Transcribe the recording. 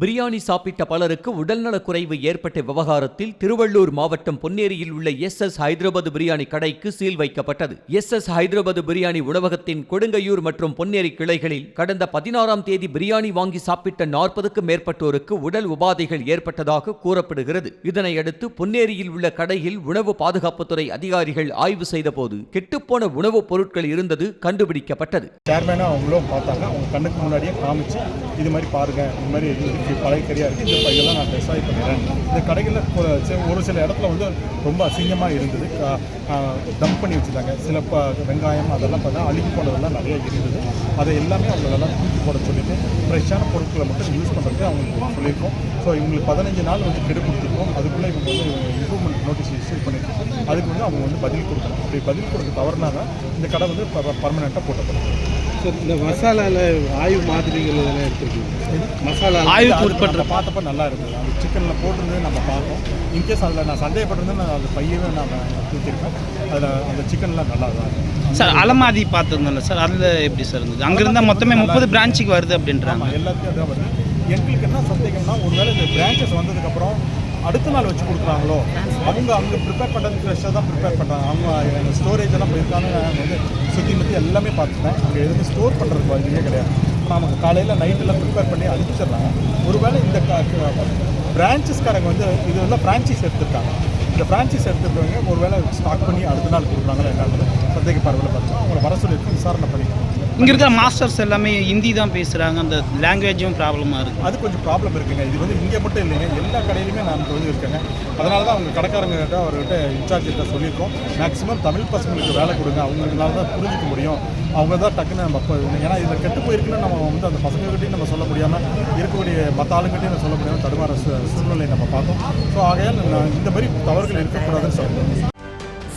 பிரியாணி சாப்பிட்ட பலருக்கு உடல்நலக் குறைவு ஏற்பட்ட விவகாரத்தில் திருவள்ளூர் மாவட்டம் பொன்னேரியில் உள்ள எஸ் எஸ் ஹைதராபாத் பிரியாணி கடைக்கு சீல் வைக்கப்பட்டது. எஸ் எஸ் ஹைதராபாத் பிரியாணி உணவகத்தின் கொடுங்கையூர் மற்றும் பொன்னேரி கிளைகளில் கடந்த பதினாறாம் தேதி பிரியாணி வாங்கி சாப்பிட்ட நாற்பதுக்கும் மேற்பட்டோருக்கு உடல் உபாதைகள் ஏற்பட்டதாக கூறப்படுகிறது. இதனையடுத்து பொன்னேரியில் உள்ள கடையில் உணவு பாதுகாப்புத்துறை அதிகாரிகள் ஆய்வு செய்தபோது கெட்டுப்போன உணவுப் பொருட்கள் இருந்தது கண்டுபிடிக்கப்பட்டது. சேர்மேனாக அவங்களும் பார்த்தாங்க. அவங்க கண்ணுக்கு முன்னாடியே காமிச்சு இது மாதிரி பாருங்க இந்த மாதிரி இருக்குது பழைய கறியாக இருக்குது இந்த பையெல்லாம் நான் டெஸ்டாய் பண்ணிடுறேன். இந்த கடைகளில் ஒரு சில- ஒரு சில இடத்துல வந்து ரொம்ப அசிங்கமாக இருந்தது. டம்ப் பண்ணி வச்சுருந்தாங்க. சில ப வெங்காயம் அதெல்லாம் பார்த்தா அழுகி போனதெல்லாம் நிறைய இருந்தது. அதை எல்லாமே அவங்களெல்லாம் தூக்கி போட சொல்லிட்டு ஃப்ரெஷ்ஷான பொருட்களை மட்டும் யூஸ் பண்ணுறதுக்கு அவங்களுக்கு சொல்லியிருக்கோம். ஸோ இவங்களுக்கு பதினஞ்சு நாள் வந்து கெடு கொடுத்துருக்கோம். அதுக்குள்ளே இவங்க வந்து இம்ப்ரூவ்மெண்ட் நோட்டீஸ் இஷ்யூ பண்ணியிருக்கோம் அதுக்கு வந்து அவங்க வந்து பதில் கொடுக்கணும். அப்படி பதில் கொடுக்க தவறுனா தான் இந்த கடை வந்து பர்மனெண்ட்டாக போட்டப்படும். இந்த மசாலாவில் ஆய்வு மாதிரிகள் இதெல்லாம் எடுத்துருக்கீங்க மசாலா ஆய்வுக்கு உட்பட்டு பார்த்தப்ப நல்லா இருந்தது. அந்த சிக்கனில் போட்டிருந்தது நம்ம பார்த்தோம். இன்கேஸ் அதில் நான் சந்தேகப்பட்டிருந்தேன் நான் அந்த பையவே நான் தூக்கியிருப்பேன் அதில் அந்த சிக்கன்லாம் நல்லா தான். சார் அலமாதி பார்த்துருந்தோம்ல சார் அதில் எப்படி சார் இருந்தது? அங்கிருந்தா மொத்தமே முப்பது பிரான்ச்சுக்கு வருது அப்படின்றாங்க. எல்லாத்தையும் அதான் வருது எங்களுக்கு என்ன சந்தேகம்னா ஒருவேளை இந்த பிரான்ச்சஸ் வந்ததுக்கப்புறம் அடுத்த நாள் வச்சு கொடுக்குறாங்களோ அவங்க அங்கே ப்ரிப்பேர் பண்ணுறது ஃப்ரெஷ்ஷாக தான் ப்ரிப்பேர் பண்ணுறாங்க அவங்க ஸ்டோரேஜ் எல்லாம் போயிருக்காங்க. நான் வந்து சுற்றி முற்றி எல்லாமே பார்த்துட்டேன். அங்கே எதுவுமே ஸ்டோர் பண்ணுறதுக்கு வழியே கிடையாது. நமக்கு காலையில் நைட்டெல்லாம் ப்ரிப்பேர் பண்ணி அனுப்பிச்சிடுறாங்க. ஒருவேளை இந்த பிரான்ச்சஸ்காரங்க வந்து இது எல்லாம் ஃப்ரான்ச்சைஸ் எடுத்துருக்காங்க. இந்த ஃப்ரான்ச்சைஸ் எடுத்துருக்கவங்க ஒருவேளை ஸ்டாக் பண்ணி அடுத்த நாள் கொடுக்குறாங்களா என்னன்னு சந்தேக பார்வையில் பார்த்தோம் அவங்களை வர சொல்லியிருக்கோம் விசாரணை பண்ணிக்கணும் இங்கே இருக்கிற மாஸ்டர்ஸ் எல்லாமே ஹிந்தி தான் பேசுகிறாங்க அந்த லாங்குவேஜும் ப்ராப்ளமாக இருக்குது அது கொஞ்சம் ப்ராப்ளம் இருக்குங்க. இது வந்து இங்கே மட்டும் இல்லைங்க எல்லா கடையிலுமே நமக்கு வந்து இருக்குங்க அதனால தான் அவங்க கடைக்காரங்ககிட்ட அவர்கிட்ட இன்சார்ஜ் கிட்ட சொல்லியிருக்கோம். மேக்ஸிமம் தமிழ் பசங்களுக்கு வேலை கொடுங்க. அவங்களால தான் புரிஞ்சுக்க முடியும். அவங்க தான் டக்குன்னு நம்ம ஏன்னா இதில் கெட்டு போயிருக்குன்னு நம்ம வந்து அந்த பசங்ககிட்டையும் நம்ம சொல்ல முடியாமல் இருக்கக்கூடிய மற்ற ஆளுங்கிட்டையும் நம்ம சொல்ல முடியாமல் தடுமாற சூழ்நிலையை நம்ம பார்த்தோம். ஸோ ஆகையால் நான் இந்த மாதிரி தவறுகள் இருக்கக்கூடாதுன்னு சொல்லுவேன்